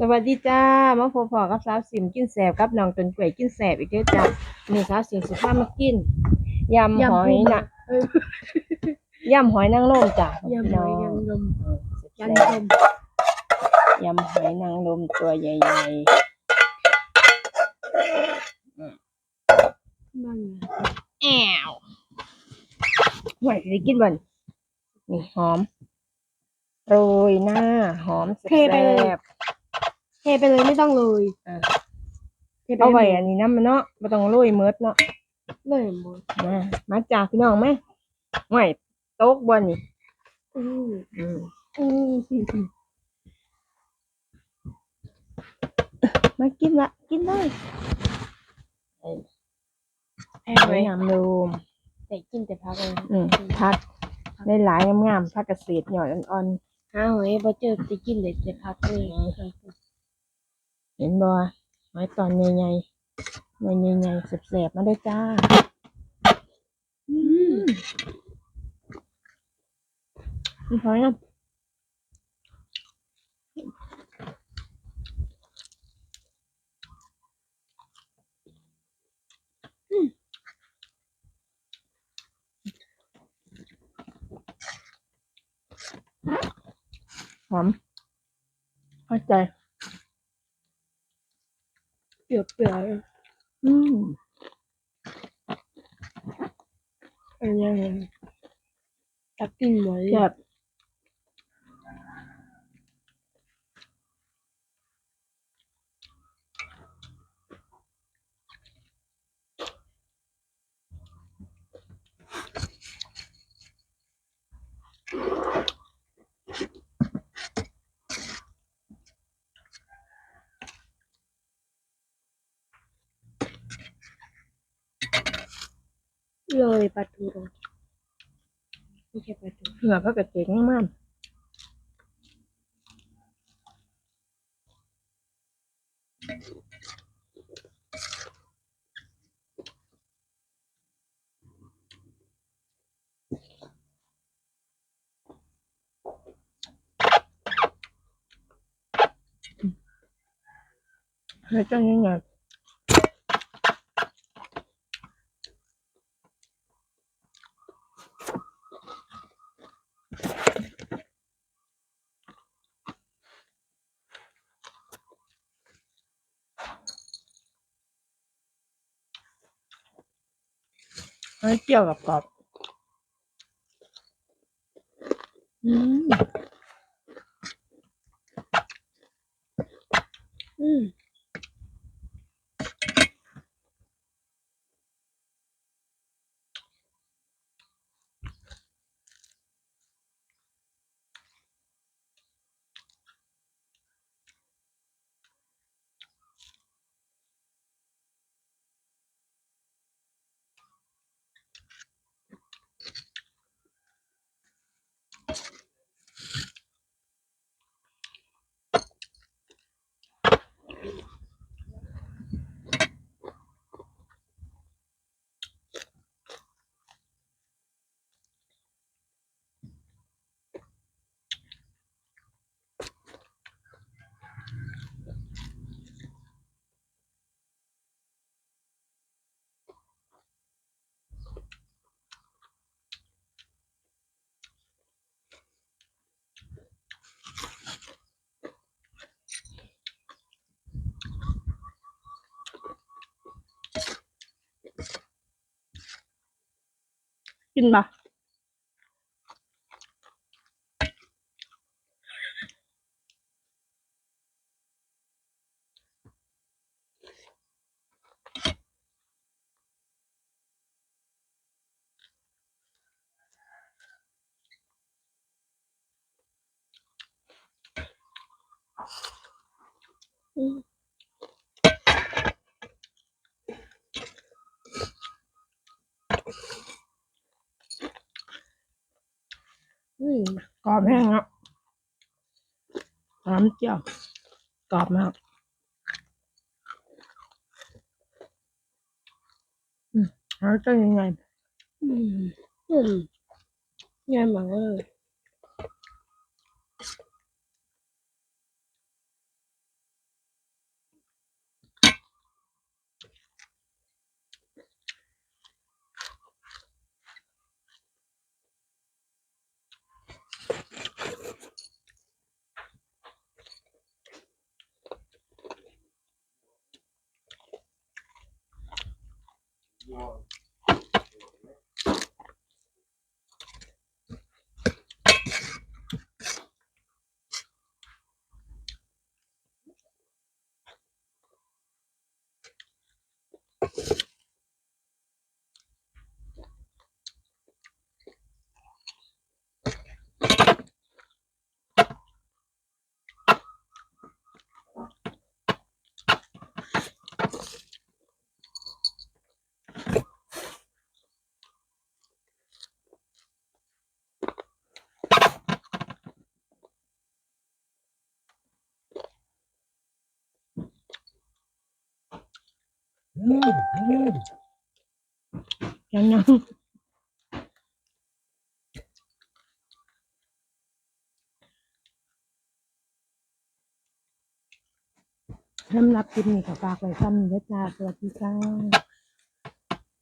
สวัสดีจ้ามาพบพอกับสาวสิมกินแสบกับน้องต้นกล้วยกินแสบอีกเด้อจ้านี่สาวสิมสิพามากินยำหอยน่ะเออยำหอยนางรมจ้ะยำหอยนางรมเออแซ่ยำบรมๆยำหอยนางรมตัวใหญ่บ้างนะๆแอวหอยสิกินบ่นนี่หอมโรยหน้า หอมแซ่บเท ไปเลยไม่ต้องเลยๆอะเทไปเอาไว้ให้หมอันนี้น้ำมันเนาะบ่ต้องโรยเมิดเนาะดเลยหมดมามาจากพี่น้องไหมหอยโต๊กบ่นี่อืมอืมอืมมากินละกินได้แพ้หไหมอยนางรมแต่กินแต่พักเลยอืมพักได้หลายงามๆพักเกษตรหน่อยอ่อนหาหอยบ่เจอจะกินเลยแต่พักเลยๆ เห็นบ่หอยตอนใหญ่ๆหน่อยใหญ่ๆแสบๆมาด้วยจ้าอืมหอยนะหอมเข้าใจ เปรี้ยวเปียวอืมอันยังตักกินหมดเลยแซ่บ เลยปลาทูไม่ใช่ปลาทูเผือกพักเกษตรงามๆแล้วจังยังไง ให้เปรี้ยวกั กรอบอืม อืม กินปะอืม อืม กรอบแห้งครับน้ำเจียวกรอบมากอืมแล้วจะยังไง อืมอืมง่ายมากเลย อ ยังยังสำหรับคลิปนี้ก็ฝากไว้ซ้ำนี้เด้อจ้าสวัสดีจ้า